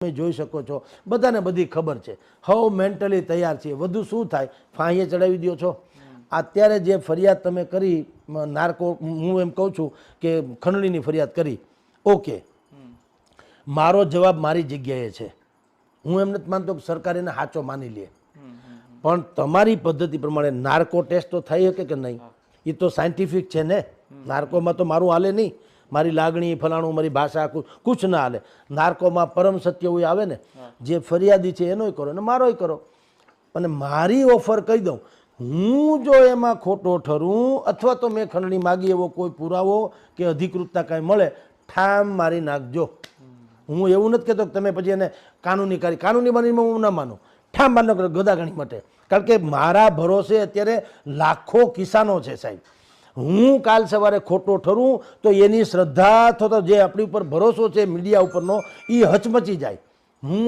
તમે જોઈ શકો છો. બધાને બધી ખબર છે. હવ મેન્ટલી તૈયાર છે વધુ શું થાય? ફાંહીએ ચડાવી દો છો. અત્યારે જે ફરિયાદ તમે કરી નાર્કો હું એમ કહું છું કે ખંડણીની ફરિયાદ કરી. ઓકે. મારો જવાબ મારી જગ્યાએ છે. હું એમ નથી માનતો કે સરકાર એને સાચો માની લે. પણ તમારી પદ્ધતિ પ્રમાણે નાર્કો ટેસ્ટ તો થઈ શકે કે નહીં? એ તો સાયન્ટિફિક છે ને. નાર્કોમાં તો મારું હાલે નહીં. મારી લાગણી ફલાણું મારી ભાષા કુછ ના હાલે. નાર્કોમાં પરમ સત્ય હોય આવે ને જે ફરિયાદી છે એનોય કરો અને મારોય કરો. અને મારી ઓફર કહી દઉં હું જો એમાં ખોટો ઠરું અથવા તો મેં ખંડણી માગી એવો કોઈ પુરાવો કે અધિકૃતતા કાંઈ મળે ઠામ મારી નાખજો. હું એવું નથી કહેતો કે તમે પછી એને કાનૂની કરી કાનૂની માનીમાં હું ના માનું. ઠામ માનો ગદાગણી માટે. કારણ કે મારા ભરોસે અત્યારે લાખો કિસાનો છે સાહેબ. હું કાલ સવારે ખોટો ઠરું તો એની શ્રદ્ધા અથવા તો જે આપણી ઉપર ભરોસો છે, મીડિયા ઉપરનો એ હચમચી જાય. હું